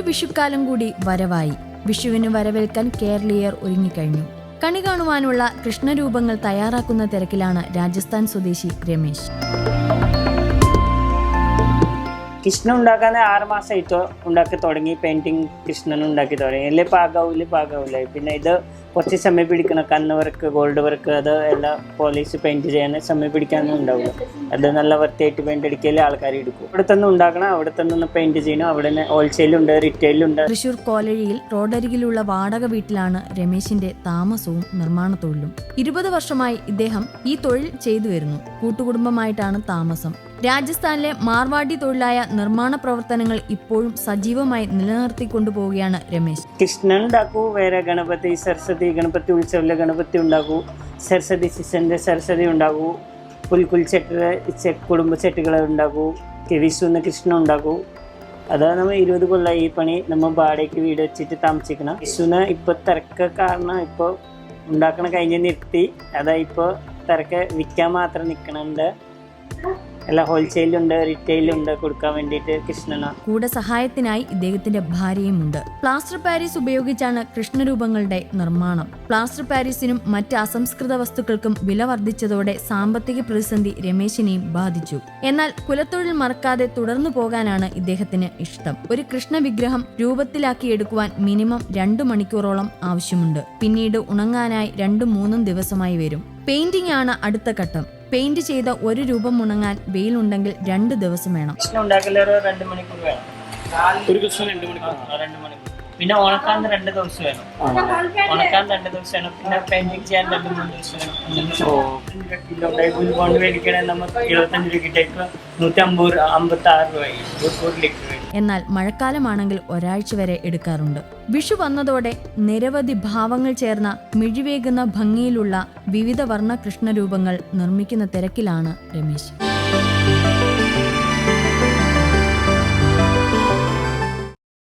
വിഷുക്കാലം കൂടി വരവായി. വിഷുവിന് വരവേൽക്കാൻ കേരളീയർ ഒരുങ്ങിക്കഴിഞ്ഞു. കണി കാണുവാനുള്ള കൃഷ്ണരൂപങ്ങൾ തയ്യാറാക്കുന്ന തിരക്കിലാണ് രാജസ്ഥാൻ സ്വദേശി രമേശ്. കൃഷ്ണ ഉണ്ടാക്കാൻ ആറ് മാസമായിട്ടോ ഉണ്ടാക്കി തുടങ്ങി പെയിന്റിങ് കൃഷ്ണൻ ഉണ്ടാക്കി തുടങ്ങി. അല്ലേ? പാകാവൂൽ പാകാവൂല. പിന്നെ ഇത് കുറച്ച് സമയം പിടിക്കണം. കണ്ണ് വർക്ക് ഗോൾഡ് വർക്ക് അത് എല്ലാം പോലീസ് പെയിന്റ് ചെയ്യാൻ സമയം പിടിക്കാനൊന്നും ഉണ്ടാവില്ല അത് നല്ല വൃത്തിയായിട്ട് പെയിന്റ് അടിക്കൽ ആൾക്കാർ എടുക്കും. അവിടെ തന്നെ ഉണ്ടാക്കണം. അവിടെ തന്നെ പെയിന്റ് ചെയ്യണം. അവിടെ തന്നെ ഹോൾസെയിലുണ്ട് റീറ്റെയിലുണ്ട് തൃശൂർ കോലഴിയിൽ റോഡരികിലുള്ള വാടക വീട്ടിലാണ് രമേശിന്റെ താമസവും നിർമ്മാണ തൊഴിലും ഇരുപത് വർഷമായി ഇദ്ദേഹം ഈ തൊഴിൽ ചെയ്തു വരുന്നു. കൂട്ടുകുടുംബമായിട്ടാണ് താമസം. രാജസ്ഥാനിലെ മാർവാടി തൊഴിലായ നിർമ്മാണ പ്രവർത്തനങ്ങൾ ഇപ്പോഴും സജീവമായി നിലനിർത്തിക്കൊണ്ടുപോവുകയാണ് രമേശ്. കൃഷ്ണൻ ഉണ്ടാക്കൂ വേറെ ഗണപതി സരസ്വതി ഗണപതി ഉത്സവത്തിലെ ഗണപതി ഉണ്ടാകൂ സരസ്വതി ശിശന്റെ സരസ്വതി ഉണ്ടാകൂ പുൽക്കുൽ ചെട്ട് കുടുംബ ചെട്ടുകൾ ഉണ്ടാകൂ കെവിസുന്ന് കൃഷ്ണ ഉണ്ടാകൂ അതാണ് നമ്മൾ ഇരുപത് കൊല്ലം ഈ പണി നമ്മൾ വാടകയ്ക്ക് വീട് വെച്ചിട്ട് താമസിക്കണം. വിശുന ഇപ്പോൾ തിരക്ക് കാരണം ഇപ്പോൾ ഉണ്ടാക്കണ കഴിഞ്ഞ് നിർത്തി. അതാ ഇപ്പോൾ തിരക്ക് വിൽക്കാൻ മാത്രം നിൽക്കണുണ്ട് കൊടുക്കാൻ കൂടെ സഹായത്തിനായി ഇദ്ദേഹത്തിന്റെ ഭാര്യയുമുണ്ട്. പ്ലാസ്റ്റർ പാരീസ് ഉപയോഗിച്ചാണ് കൃഷ്ണരൂപങ്ങളുടെ നിർമ്മാണം. പ്ലാസ്റ്റർ പാരീസിനും മറ്റ് അസംസ്കൃത വസ്തുക്കൾക്കും വില വർദ്ധിച്ചതോടെ സാമ്പത്തിക പ്രതിസന്ധി രമേശിനെയും ബാധിച്ചു. എന്നാൽ കുലത്തൊഴിൽ മറക്കാതെ തുടർന്നു പോകാനാണ് ഇദ്ദേഹത്തിന് ഇഷ്ടം. ഒരു കൃഷ്ണ വിഗ്രഹം രൂപത്തിലാക്കിയെടുക്കുവാൻ മിനിമം രണ്ടു മണിക്കൂറോളം ആവശ്യമുണ്ട്. പിന്നീട് ഉണങ്ങാനായി രണ്ടും മൂന്നും ദിവസമായി വരും. പെയിന്റിംഗ് ആണ് അടുത്ത ഘട്ടം. പെയിന്റ് ചെയ്ത ഒരു രൂപം ഉണങ്ങാൻ വെയിലുണ്ടെങ്കിൽ രണ്ട് ദിവസം വേണം. കൃഷ്ണ ഉണ്ടാക്കൽ രണ്ട് മണിക്കൂർ വേണം. ഒരു ദിവസം രണ്ട് മണിക്കൂർ രണ്ട് മണിക്കൂർ. പിന്നെ ഉണക്കാൻ രണ്ട് ദിവസം വേണം. ഉണക്കാൻ രണ്ട് ദിവസം വേണം. പിന്നെ പെയിന്റിങ് ചെയ്യാൻ രണ്ട് മൂന്ന് ദിവസം വേണം. കിലോ കൊണ്ട് മേടിക്കണേ നമുക്ക് ഇരുപത്തഞ്ച് രൂപയ്ക്ക് നൂറ്റി അമ്പത് അമ്പത്തി ആറ് രൂപയായി ഒരു ലിറ്റർ എന്നാൽ മഴക്കാലമാണെങ്കിൽ ഒരാഴ്ച വരെ എടുക്കാറുണ്ട്. വിഷു വന്നതോടെ നിരവധി ഭാവങ്ങൾ ചേർന്ന മിഴിവേകുന്ന ഭംഗിയിലുള്ള വിവിധ വർണ കൃഷ്ണരൂപങ്ങൾ നിർമ്മിക്കുന്ന തിരക്കിലാണ് രമേശ്.